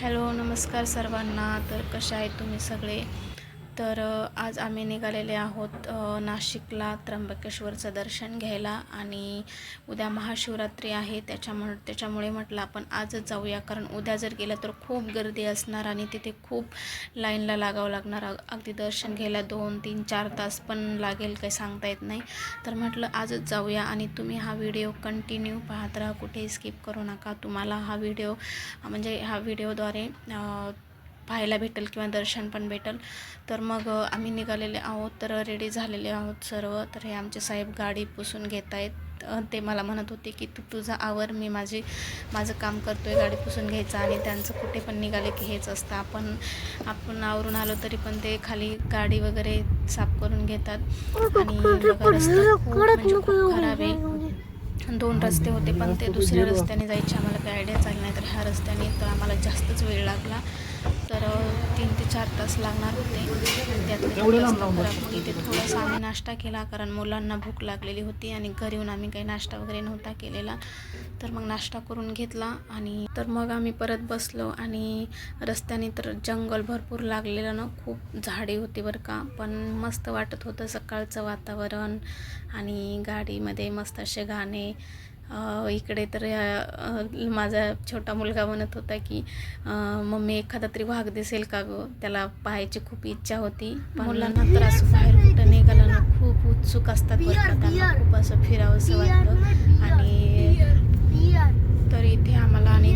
Hello नमस्कार सर्वांना. तर कशा आहेत तुम्ही सगळे? तर आज आम्ही निघालेले आहोत नाशिकला त्र्यंबकेश्वरचं दर्शन घ्यायला आणि उद्या महाशिवरात्री आहे. त्याच्यामुळे त्याच्यामुळे म्हटलं आपण आजच जाऊया. कारण उद्या जर गेलं तर खूप गर्दी असणार आणि तिथे खूप लाईनला लागावं लागणार. अगदी दर्शन घ्यायला दोन तीन चार तास पण लागेल काही सांगता येत नाही. तर म्हटलं आजच जाऊया आणि तुम्ही हा व्हिडिओ कंटिन्यू पाहत राहा. कुठेही स्किप करू नका. तुम्हाला हा व्हिडिओ म्हणजे ह्या व्हिडिओद्वारे पाहायला भेटेल किंवा दर्शन पण भेटेल. तर मग आम्ही निघालेले आहोत. तर रेडी झालेले आहोत सर्व. तर हे आमचे साहेब गाडी पुसून घेत आहेत ते मला म्हणत होते की तू तुझा आवर मी माझी माझं काम करतो आहे गाडी पुसून घ्यायचं आणि त्यांचं कुठे पण निघाले की हेच असतं. आपण आपण आवरून आलो तरी पण ते खाली गाडी वगैरे साफ करून घेतात. आणि खूप म्हणजे खूप खराब आहे. दोन रस्ते होते पण ते दुसऱ्या रस्त्याने जायचे. आम्हाला काही आयडिया चालली नाही तर ह्या रस्त्याने तर आम्हाला जास्तच वेळ लागला. तर तीन ते चार तास लागणार होते. त्यातले होती. ते थोडासा आम्ही नाश्ता केला कारण मुलांना भूक लागलेली होती आणि घरी येऊन आम्ही काही नाश्ता वगैरे नव्हता केलेला. तर मग नाश्ता करून घेतला आणि तर मग आम्ही परत बसलो आणि रस्त्याने तर जंगल भरपूर लागलेलं ना खूप झाडी होती बरं का. पण मस्त वाटत होतं सकाळचं वातावरण आणि गाडीमध्ये मस्त असे गाणे इकडे तर माझा छोटा मुलगा म्हणत होता की मम्मी एखादा तरी वाघ दिसेल का गं? त्याला पाहायची खूप इच्छा होती. मुलांना तर असं बाहेर कुठं निघालं ना खूप उत्सुक असतात बरं त्यांना खूप असं फिरावंसं वाटतं. आणि तर इथे आम्हाला आणि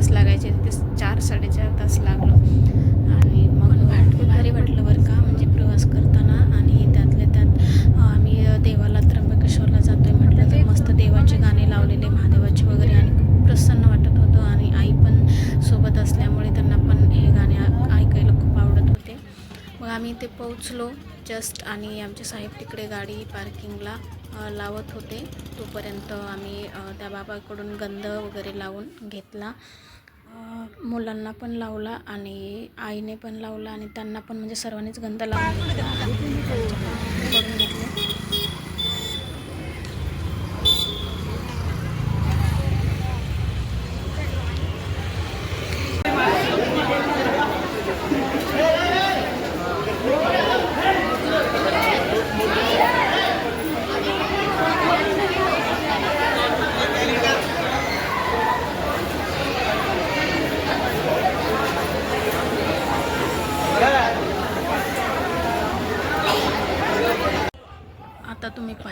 तास लागायचे तिथे चार साडेचार तास लागलो. आणि मग वाट भारी वाटलं बरं का म्हणजे प्रवास करताना आणि त्यातल्या त्यात आम्ही देवाला त्र्यंबकेश्वरला जातो आहे म्हटलं तर मस्त देवाचे गाणे लावलेले महादेवाचे वगैरे आणि खूप प्रसन्न वाटत होतं आणि आई पण सोबत असल्यामुळे त्यांना पण हे गाणे ऐकायला खूप आवडत होते. मग आम्ही ते पोहोचलो जस्ट आणि आमचे साहेब तिकडे गाडी पार्किंगला लावत होते. तोपर्यंत आम्ही त्या बाबाकडून गंध वगैरे लावून घेतला. मुलांना पण लावला आणि आईने पण लावला आणि त्यांना पण म्हणजे सर्वांनीच गंध लावला.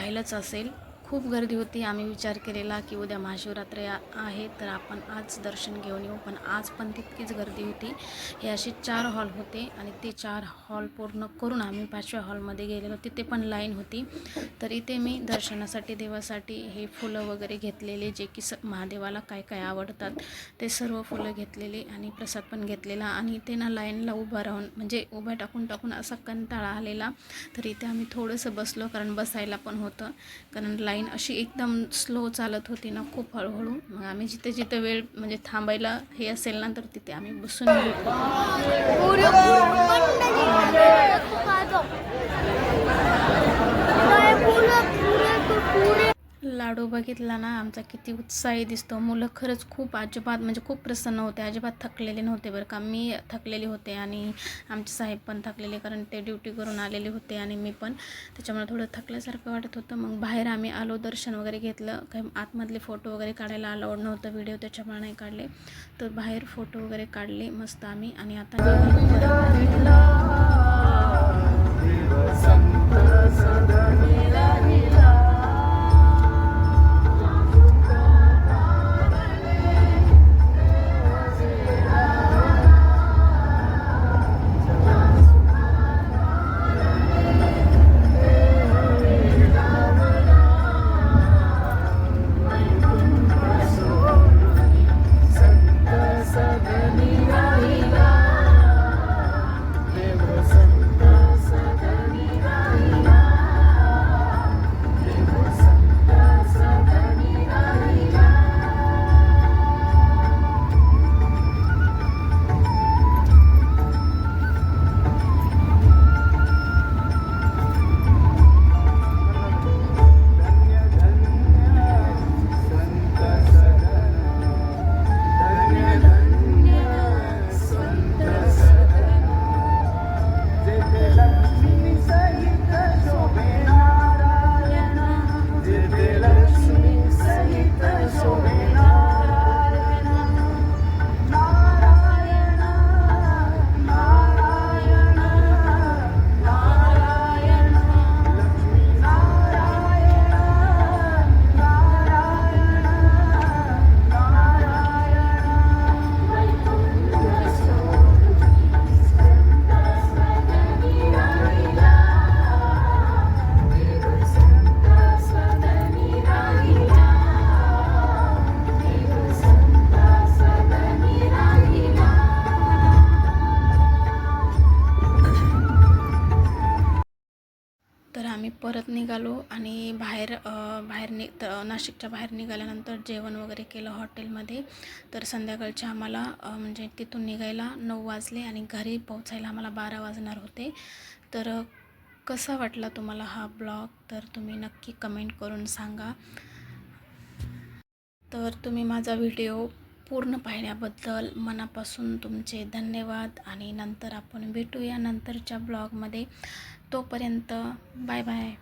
राहिलंच असेल. खूप गर्दी होती. आम्ही विचार केलेला की उद्या महाशिवरात्री आहे तर आपण आज दर्शन घेऊन येऊ. पण आज पण तितकीच गर्दी होती. हे असे चार हॉल होते आणि ते चार हॉल पूर्ण करून आम्ही पाचव्या हॉलमध्ये गेलेलो. तिथे पण लाईन होती. तर इथे मी दर्शनासाठी देवासाठी हे फुलं वगैरे घेतलेले जे की स महादेवाला काय काय आवडतात ते सर्व फुलं घेतलेले आणि प्रसाद पण घेतलेला. आणि इथे ना लाईनला उभा राहून म्हणजे उभा टाकून टाकून असा कंटाळा आलेला. तर इथे आम्ही थोडंसं बसलो कारण बसायला पण होतं. कारण लाईन अशी एकदम स्लो चालत होती ना खूप हळूहळू. मग आम्ही जिथे जिथे वेळ म्हणजे थांबायला हे असेल ना तर तिथे आम्ही बसून घेतो लाडू बघितला ना आमचा किती उत्साही दिसतो. मुलं खरंच खूप अजिबात म्हणजे खूप प्रसन्न होते. अजिबात थकलेले नव्हते बरं का. मी थकलेले होते आणि आमचे साहेब पण थकलेले कारण ते ड्युटी करून आलेले होते आणि मी पण. त्याच्यामुळे थोडं थकल्यासारखं वाटत होतं. मग बाहेर आम्ही आलो दर्शन वगैरे घेतलं. काही आतमधले फोटो वगैरे काढायला अलाउड नव्हतं व्हिडिओ त्याच्यामुळे नाही काढले. तर बाहेर फोटो वगैरे काढले मस्त आम्ही आणि आता परत. निघालो आणि बाहेर बाहेर नि नाशिकच्या बाहेर निघाल्यानंतर जेवण वगैरे केलं हॉटेलमध्ये. तर संध्याकाळच्या आम्हाला म्हणजे तिथून निघायला नऊ वाजले आणि घरी पोहोचायला आम्हाला बारा वाजणार होते. तर कसा वाटला तुम्हाला हा ब्लॉग? तर तुम्ही नक्की कमेंट करून सांगा. तर तुम्ही माझा व्हिडिओ पूर्ण पाहिल्याबद्दल मनापासून तुमचे धन्यवाद आणि नंतर आपण भेटूया नंतरच्या ब्लॉगमध्ये. तोपर्यंत बाय बाय.